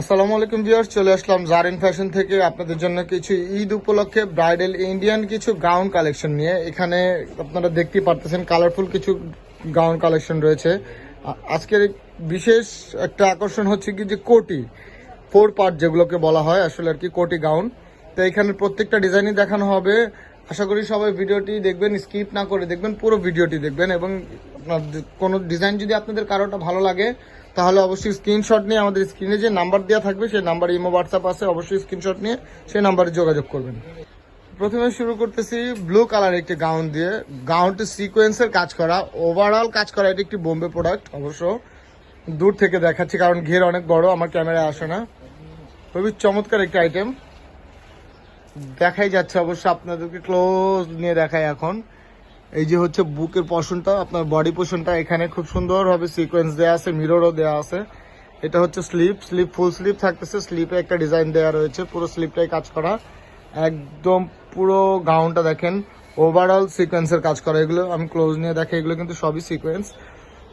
আসসালামু আলাইকুম ভিউয়ার্স, চলে আসলাম জারিন ফ্যাশন থেকে। আপনাদের জন্য কিছু ঈদ উপলক্ষে ব্রাইডাল ইন্ডিয়ান কিছু গাউন কালেকশন নিয়ে। এখানে আপনারা দেখতেই পারতেছেন কালারফুল কিছু গাউন কালেকশন রয়েছে। আজকের বিশেষ একটা আকর্ষণ হচ্ছে কি যে কোটি, ফোর পার্ট যেগুলোকে বলা হয় আসলে আর কি কোটি গাউন। তো এখানে প্রত্যেকটা ডিজাইনই দেখানো হবে। আশা করি সবাই ভিডিওটি দেখবেন, স্কিপ না করে দেখবেন, পুরো ভিডিওটি দেখবেন এবং আপনার কোনো ডিজাইন যদি আপনাদের কারোটা ভালো লাগে তাহলে অবশ্যই স্ক্রিনশট নিয়ে আমাদের স্ক্রিনে যে নাম্বার দেওয়া থাকবে, সেই নাম্বার ইমো হোয়াটসঅ্যাপ আছে, অবশ্যই স্ক্রিনশট নিয়ে সেই নাম্বারে যোগাযোগ করবেন। প্রথমে শুরু করতেছি ব্লু কালার একটি গাউন দিয়ে। গাউনটি সিকোয়েন্সের কাজ করা ওভারঅল কাজ করা, এটি একটি বোম্বে প্রোডাক্ট অবশ্য দূর থেকে দেখাচ্ছি, কারণ ঘের অনেক বড়, আমার ক্যামেরায় আসে না। খুবই চমৎকার একটি আইটেম দেখাই যাচ্ছে অবশ্য আপনাদেরকে ক্লোজ নিয়ে দেখাই এখন। এই যে হচ্ছে বুকের পশনটা আপনার বডি পোষণটা এখানে খুব সুন্দরভাবে সিকোয়েন্স দেওয়া আছে মিররও দেওয়া আছে। এটা হচ্ছে স্লিপ স্লিপ ফুল স্লিপ থাকতেছে স্লিপে একটা ডিজাইন দেওয়া রয়েছে, পুরো স্লিপটাই কাজ করা। একদম পুরো গাউনটা দেখেন ওভারঅল সিকোয়েন্সের কাজ করা। এগুলো আমি ক্লোজ নিয়ে দেখে এগুলো কিন্তু সবই সিকোয়েন্স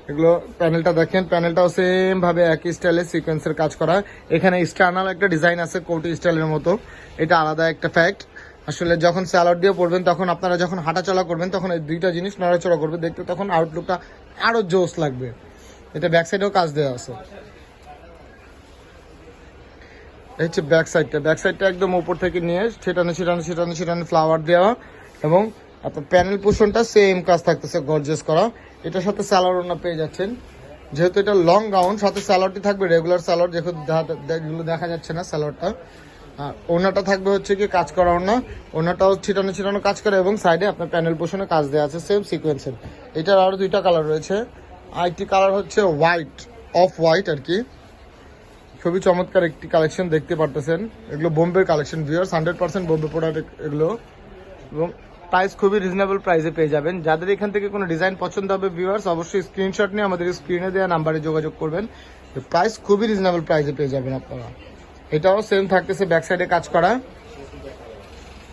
এগুলো প্যানেলটা দেখেন প্যানেলটাও সেম ভাবে একই স্টাইলে সিকোয়েন্সের কাজ করা। এখানে স্টার্নাল একটা ডিজাইন আছে, কোটি স্টাইলের মতো। এটা আলাদা একটা ফ্যাক্ট আসলে যখন স্যালাড দিয়ে পড়বেন, তখন আপনারা যখন হাঁটাচলা করবেন, তখন এই দুইটা জিনিস নড়াচড়া করবে। দেখতে তখন আউটলুকটা আরও জোস লাগবে। এটা ব্যাক সাইডেও কাজ দেওয়া আছে। এই হচ্ছে ব্যাক সাইডটা ব্যাক সাইডটা একদম উপর থেকে নিয়ে ছেটানো ছেটানো ছেটানো ছেটানো ফ্লাওয়ার দেওয়া এবং আপনার প্যানেল পোষণটা সেম কাজ থাকতেছে গর্জেস করা। এটার সাথে স্যালাড ওনা পেয়ে যাচ্ছেন। যেহেতু এটা লং গাউন সাথে স্যালাডটি থাকবে রেগুলার স্যালাড যেহেতু দেখা যাচ্ছে না স্যালাডটা আর ওনাটা থাকবে হচ্ছে কি কাজ করা ওনা ওনাটাও ছিটানো ছিটানো কাজ করে এবং সাইডে আপনার প্যানেল পোষণে কাজ দেওয়া আছে সেম সিকোয়েন্সের এটার আরও দুইটা কালার রয়েছে। আরেকটি কালার হচ্ছে হোয়াইট অফ হোয়াইট আর কি। খুবই চমৎকার একটি কালেকশন দেখতে পারতেছেন। এগুলো বোম্বের collection viewers hundred percent Bombay product এগুলো। এবং প্রাইস খুবই রিজনেবল প্রাইসে পেয়ে যাবেন। যাদের এখান থেকে কোনো ডিজাইন পছন্দ হবে ভিউয়ার্স অবশ্যই স্ক্রিনশট নিয়ে আমাদের স্ক্রিনে দেওয়া নাম্বারে যোগাযোগ করবেন। প্রাইস খুবই রিজনেবল প্রাইসে পেয়ে যাবেন আপনারা। এটাও সেম থাকতেছে ব্যাক সাইডে কাজ করা।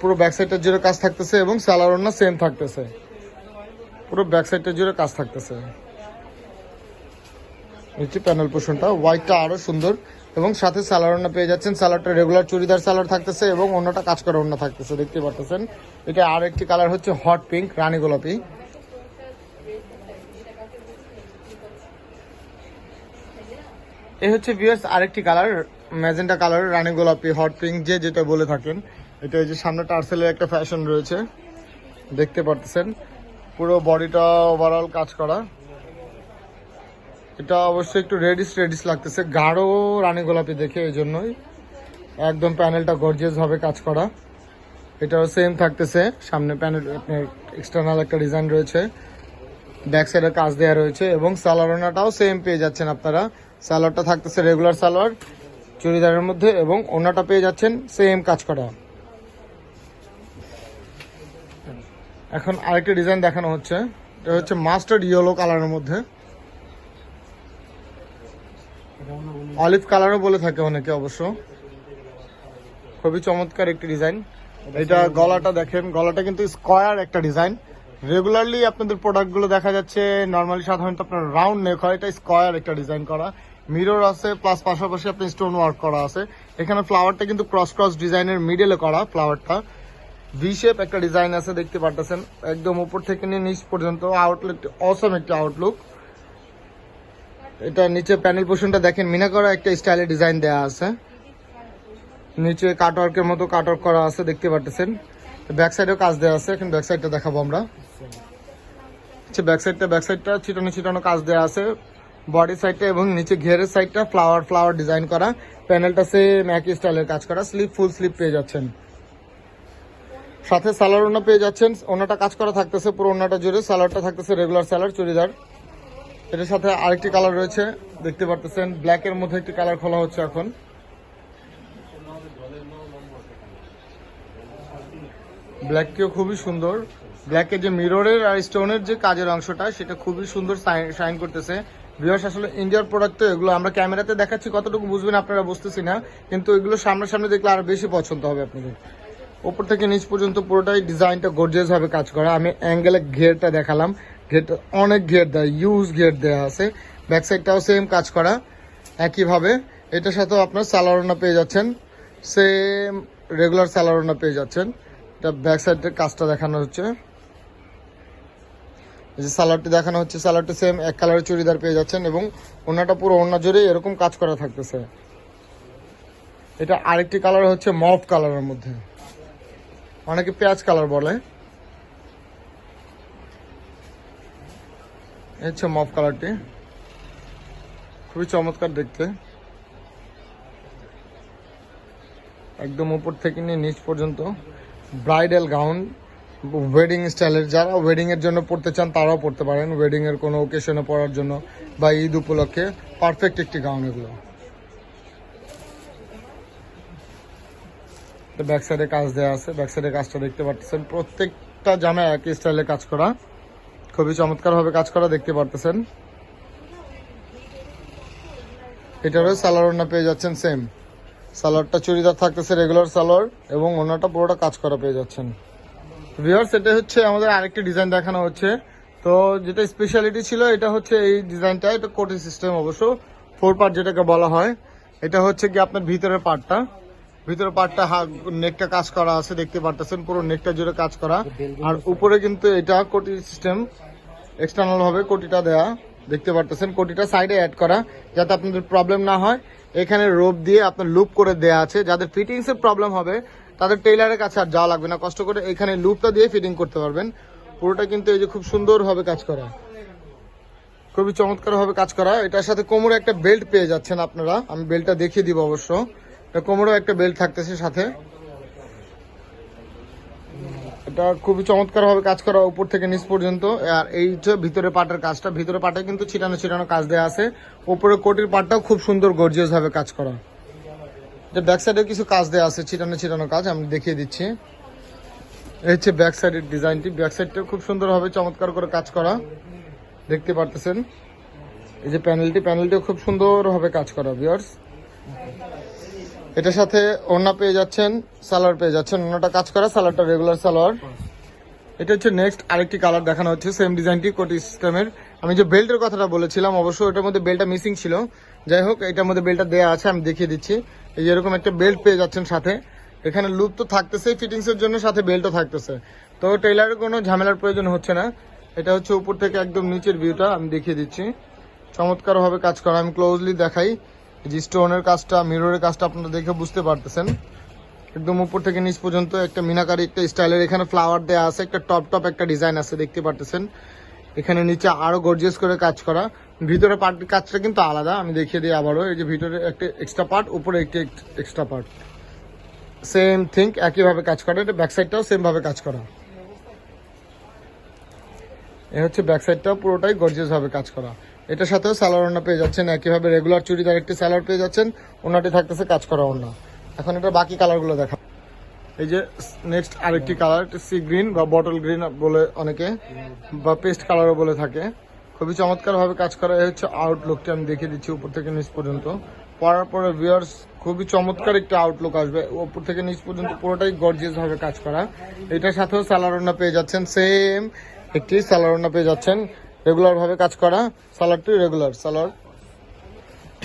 পুরো ব্যাক সাইডটার জুড়ে কাজ থাকতেছে এবং স্যালারনা সেম থাকতেছে। পুরো ব্যাক সাইডটার জুড়ে কাজ থাকতেছে। হচ্ছে প্যানেল পোর্শনটা হোয়াইটটা আরও সুন্দর এবং সাথে স্যালারনা পেয়ে যাচ্ছেন। স্যালাডটা রেগুলার চুড়িদার স্যালাড থাকতেছে এবং অন্যটা কাজ করা অন্য থাকতেছে, দেখতে পারতেছেন? এটা আর একটি কালার হচ্ছে হট পিঙ্ক রানী গোলাপি। এই হচ্ছে ভিউয়ার্স আরেকটি কালার ম্যাজেন্টা কালার, রানী গোলাপি হট পিঙ্ক যে যেটা বলে থাকেন। এটা এই যে সামনে টার্সেলের একটা ফ্যাশন রয়েছে। দেখতে পারতেছেন। পুরো বডিটা ওভারঅল কাজ করা। এটা অবশ্যই একটু রেডিস রেডিস লাগতেছে। গাঢ় রানী গোলাপি দেখে এই জন্যই। একদম প্যানেলটা গর্জিয়াস ভাবে কাজ করা। এটাও সেম থাকতেছে। সামনে প্যানেল আপনার এক্সটার্নাল একটা ডিজাইন রয়েছে। ব্যাক সাইডে কাজ দেওয়া রয়েছে এবং সালোয়ারনাটাও সেম পেয়ে যাচ্ছেন আপনারা। সালোয়ারটা থাকতেছে রেগুলার সালোয়ার চুড়িদারের মধ্যে এবং ওনাটা পেয়ে যাচ্ছেন সেম কাজ করা। এখন আরেকটা ডিজাইন দেখানো হচ্ছে। এটা হচ্ছে মাস্টার্ড ইয়েলো কালারের মধ্যে। অলিভ কালারও বলে থাকে অনেকে অবশ্য। খুবই চমৎকার একটি ডিজাইন এটা গলাটা দেখেন, গলাটা কিন্তু স্কয়ার একটা ডিজাইন রেগুলারলি আপনাদের প্রোডাক্টগুলো দেখা যাচ্ছে নর্মালি সাধারণত আপনার রাউন্ড নেক হয়, এটা স্কয়ার একটা ডিজাইন করা। মিরর আছে প্লাস পাশাপাশি আপনার স্টোন ওয়ার্ক করা আছে। এখানে ফ্লাওয়ারটা কিন্তু ক্রস ক্রস ডিজাইনের মিডলে করা ফ্লাওয়ারটা ভি শেপ একটা ডিজাইন আছে, দেখতে পারতেছেন। একদম উপর থেকে নিয়ে নিচ পর্যন্ত। আউটলুক অসম একটা আউটলুক এটা নিচে প্যানেল পোর্শনটা দেখেন মিনা করা একটা স্টাইলে ডিজাইন দেওয়া আছে। নিচে কাটওয়ার্কের মতো কাটওয়ার্ক করা আছে, দেখতে পারতেছেন। ব্যাক সাইডেও কাজ দেওয়া আছে, এখন ব্যাক সাইডটা দেখাবো আমরা। আচ্ছা ব্যাক সাইডটা ব্যাক সাইডটা ছিটানো ছিটানো কাজ আছে। এবং নিচে ঘেরের সাইডটা ফ্লাওয়ার ফ্লাওয়ার ডিজাইন করা। প্যানেলটা সেম একই স্টাইলের কাজ করা। স্লিপ ফুল স্লিপ পেয়ে যাচ্ছেন। সাথে পেয়ে যাচ্ছেন। কাজ করা থাকতেছে পুরো জুড়ে। থাকতেছে রেগুলার চুড়িদার। এটার সাথে আরেকটি কালার রয়েছে। দেখতে পারতেছেন ব্ল্যাক এর মধ্যে একটি কালার খোলা হচ্ছে এখন। ব্ল্যাকটিও খুবই সুন্দর। ব্ল্যাকের যে মিররের আর স্টোনের যে কাজের অংশটা, সেটা খুবই সুন্দর শাইন করতেছে। ভিউয়ার্স আসলে ইন্ডিয়ার প্রোডাক্ট তো এগুলো আমরা ক্যামেরাতে দেখাচ্ছি, কতটুকু বুঝবেন আপনারা বুঝতেছি না, কিন্তু এগুলো সামনাসামনি দেখলে আরও বেশি পছন্দ হবে আপনাদের। ওপর থেকে নিচ পর্যন্ত পুরোটাই ডিজাইনটা গর্জিয়াস ভাবে কাজ করা। আমি অ্যাঙ্গেলে ঘেরটা দেখালাম। ঘেরটা অনেক ঘের দেয় ইউজ ঘের দেওয়া আছে। ব্যাক সাইডটাও সেম কাজ করা, একইভাবে। এটার সাথেও আপনার সালোয়ারনা পেয়ে যাচ্ছেন। সেম রেগুলার সালোয়ারনা পেয়ে যাচ্ছেন। এটা ব্যাক সাইডের কাজটা দেখানো হচ্ছে। যে সালোয়ারটি দেখানো হচ্ছে, সালোয়ারটি সেম এক কালারের চুড়িদার পেয়ে যাচ্ছেন এবং ওনাটা পুরো ওনা জুড়ে এরকম কাজ করা থাকতেছে। এটা আরেকটি কালার হচ্ছে মফ কালারের মধ্যে। অনেকে পেঁয়াজ কালার বলে। হচ্ছে মফ কালারটি খুবই চমৎকার দেখতে। একদম উপর থেকে নিয়ে নিচ পর্যন্ত। Bridal gown. ওয়েডিং স্টাইলের যারা ওয়েডিং এর জন্য পড়তে চান, তারাও পড়তে পারেন। ওয়েডিং এর কোনো ওকেশনে পড়ার জন্য বা ঈদ উপলক্ষে পারফেক্ট একটি গাউন এগুলো। ব্যাক সাইডে কাজ দেওয়া আছে। ব্যাক সাইডে কাজটা দেখতে পাচ্ছেন প্রত্যেকটা জামা একই স্টাইলে কাজ করা। খুবই চমৎকার ভাবে কাজ করা দেখতে পারতেছেন। এটারও সালোয়ার ওড়না পেয়ে যাচ্ছেন সেম সালোয়ারটা চুড়িদার থাকতেছে রেগুলার সালোয়ার, এবং ওনাটা পুরোটা কাজ করা পেয়ে যাচ্ছেন। ভিউয়ার্স এটা হচ্ছে আমাদের আরেকটি ডিজাইন দেখানো হচ্ছে। তো যেটা স্পেশালিটি ছিল, এটা হচ্ছে এই ডিজাইনটা এটা কোটি সিস্টেম অবশ্য। ফোর পার্ট যেটাকে বলা হয়, এটা হচ্ছে কি আপনার ভিতরের পার্টটা ভিতরের পার্টটা নেকটা কাজ করা আছে, দেখতে পারতেছেন, পুরো নেকটা জুড়ে কাজ করা। আর উপরে কিন্তু এটা কোটি সিস্টেম এক্সটার্নাল ভাবে কোটিটা দেয়া। দেখতে পারতেছেন কোটিটা সাইডে অ্যাড করা, যাতে আপনাদের প্রবলেম না হয়। এখানে রোপ দিয়ে আপনার লুপ করে দেয়া আছে। যাদের ফিটিংস এর প্রবলেম হবে তাদের টেইলারের কাছে আর যাওয়া লাগবে না। কষ্ট করে এখানে লুপটা দিয়ে ফিটিং করতে পারবেন। পুরোটা কিন্তু এই যে খুব সুন্দর ভাবে কাজ করা। খুবই চমৎকার ভাবে কাজ করা। এটার সাথে কোমরে একটা বেল্ট পেয়ে যাচ্ছেন আপনারা। আমি বেল্টটা দেখিয়ে দিব অবশ্য। কোমরেও একটা বেল্ট থাকতেছে সাথে। এটা খুবই চমৎকার ভাবে কাজ করা উপর থেকে নিচ পর্যন্ত। আর এই যে ভিতরে পাটের কাজটা ভিতরে পাটে কিন্তু ছিটানো ছিটানো কাজ দেওয়া আছে। উপরে কোটির পাটটাও খুব সুন্দর গর্জিয়াস ভাবে কাজ করা। এটা ব্যাক সাইডে কিছু কাজ দেওয়া আছে, ছিটানো ছিটানো কাজ, আমি দেখিয়ে দিচ্ছি। এই হচ্ছে ব্যাক সাইডের ডিজাইনটি ব্যাক সাইডটাও খুব সুন্দরভাবে চমৎকার করে কাজ করা। দেখতে পারতেছেন? এই যে প্যানেলটি প্যানেলটিও খুব সুন্দরভাবে কাজ করা ভিউয়ার্স এটার সাথে ওড়না পেয়ে যাচ্ছেন, সালোয়ার পেয়ে যাচ্ছেন। ওড়নাটা কাজ করা, সালোয়ারটা রেগুলার সালোয়ার। এটা হচ্ছে নেক্সট আরেকটি কালার দেখানো হচ্ছে সেম ডিজাইনটি কোটি সিস্টেমের আমি যে বেল্টের কথাটা বলেছিলাম, অবশ্য এটার মধ্যে বেল্টটা মিসিং ছিল। যাই হোক এটার মধ্যে বেল্টটা দেওয়া আছে, আমি দেখিয়ে দিচ্ছি। এই যে এরকম একটা বেল্ট পেয়ে যাচ্ছেন সাথে। এখানে লুপ তো থাকতেছে ফিটিংস এর জন্য সাথে বেল্টও থাকতেছে। তো টেইলারের কোনো ঝামেলার প্রয়োজন হচ্ছে না। এটা হচ্ছে উপর থেকে একদম নিচের ভিউটা আমি দেখিয়ে দিচ্ছি। চমৎকার ভাবে কাজ করা, আমি ক্লোজলি দেখাই। যে স্টোনের কাজটা মিররের কাজটা আপনারা দেখে বুঝতে পারতেছেন। একদম উপর থেকে নিচ পর্যন্ত একটা মিনাকারি, একটা স্টাইলের এখানে ফ্লাওয়ার দেওয়া আছে, একটা টপ টপ একটা ডিজাইন আছে, দেখতে পারতেছেন। এখানে নিচে আরও গর্জিয়াস করে কাজ করা। ভিতরে পার্ট কাজটা কিন্তু আলাদা। আমি দেখিয়ে দিই আবারও। এই যে ভিতরে একটা এক্সট্রা পার্ট উপরে একটি এক্সট্রা পার্ট সেম থিঙ্ক একইভাবে কাজ করা। এটা ব্যাক সাইডটাও সেম ভাবে কাজ করা। এ হচ্ছে ব্যাক সাইডটাও পুরোটাই গর্জিয়াস ভাবে কাজ করা। এটার সাথেও সালোয়ার ওনা পেয়ে যাচ্ছেন। একইভাবে রেগুলার চুড়িদার একটি সালোয়ার পেয়ে যাচ্ছেন। ওনাটি থাকতেছে কাজ করা ওনা এখন এটা বাকি কালারগুলো দেখা এই যে নেক্সট আরেকটি কালার সি গ্রিন বা বটল গ্রিন বলে অনেকে, বা পেস্ট কালারও বলে থাকে। খুবই চমৎকার ভাবে কাজ করা হচ্ছে আউটলুকটি আমি দেখিয়ে দিচ্ছি উপর থেকে নিচ পর্যন্ত। পরার পরে ভিউয়ার্স খুবই চমৎকার একটা আউটলুক আসবে। উপর থেকে নিচ পর্যন্ত পুরোটাই গর্জিয়াস ভাবে কাজ করা। এটার সাথেও সালারোনা পেয়ে যাচ্ছেন সেম একটি সালারোনা পেয়ে যাচ্ছেন রেগুলার ভাবে কাজ করা। সালারটি রেগুলার সালার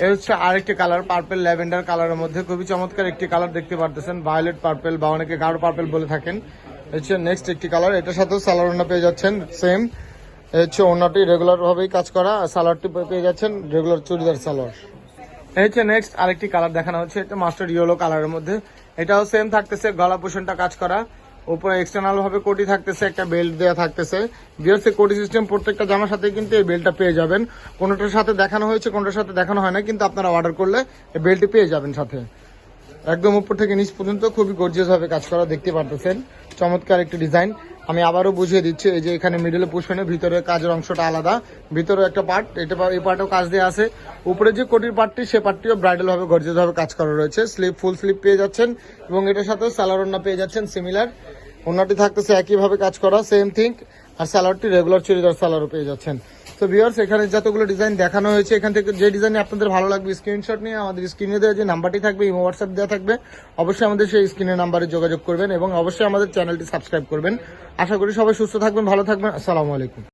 এই হচ্ছে আরেকটি কালার পার্পেল ল্যাভেন্ডার কালারের মধ্যে। খুবই চমৎকার একটি কালার দেখতে পারতেছেন। ভায়োলেট পার্পেল বা অনেকে গাঢ় পার্পেল বলে থাকেন। হচ্ছে নেক্সট একটি কালার এটার সাথেও ওড়না পেয়ে যাচ্ছেন সেম হচ্ছে ওড়নাটি রেগুলার ভাবেই কাজ করা সালোয়ারটি পেয়ে যাচ্ছেন রেগুলার চুড়িদার সালোয়ার হচ্ছে নেক্সট আরেকটি কালার দেখানো হচ্ছে, এটা মাস্টার ইয়েলো কালারের মধ্যে। এটাও সেম থাকতেছে, গলা পোষণটা কাজ করা। উপরে এক্সটার্নাল ভাবে কোটি থাকতেছে, একটা বেল্ট দেওয়া থাকতেছে। বিয়ার্সে কোটি সিস্টেম প্রত্যেকটা জামার সাথে কিন্তু এই বেল্টটা পেয়ে যাবেন। কোনোটার সাথে দেখানো হয়েছে, কোনোটার সাথে দেখানো হয় না কিন্তু আপনারা অর্ডার করলে এই বেল্টটি পেয়ে যাবেন সাথে। একদম উপর থেকে নিচ পর্যন্ত খুবই গর্জিয়াস ভাবে কাজ করা দেখতে পারতেছেন। চমৎকার একটি ডিজাইন আমি আবারও বুঝিয়ে দিচ্ছি, এই যে এখানে মিডলে পুষবেনে ভিতরে কাজের অংশটা আলাদা। ভিতরে একটা পার্ট এটা এই পার্টও কাজ দিয়ে আছে। উপরে যে কোটির পার্টটি সে পার্টটিও ব্রাইডাল ভাবে গর্জিত ভাবে কাজ করা রয়েছে। স্লিপ ফুল স্লিপ পেয়ে যাচ্ছেন এবং এটার সাথে স্যালার ওড়না পেয়ে যাচ্ছেন সিমিলার অন্যটি থাকতেছে একইভাবে কাজ করা সেম থিঙ্ক আর সালোয়ারটি রেগুলার চুড়িদার সালোয়ারও পেয়ে যাচ্ছেন। তো ভিওর্স এখানে যতগুলো ডিজাইন দেখানো হয়েছে, এখান থেকে যে ডিজাইন আপনাদের ভালো লাগবে স্ক্রিনশট নিয়ে আমাদের স্ক্রিনে দেওয়া যে নাম্বারটি থাকবে, ইমো হোয়াটসঅ্যাপ দেওয়া থাকবে, অবশ্যই আমাদের সেই স্ক্রিনের নাম্বারে যোগাযোগ করবেন এবং অবশ্যই আমাদের চ্যানেলটি সাবস্ক্রাইব করবেন। আশা করি সবাই সুস্থ থাকবেন, ভালো থাকবেন, আসসালামু আলাইকুম।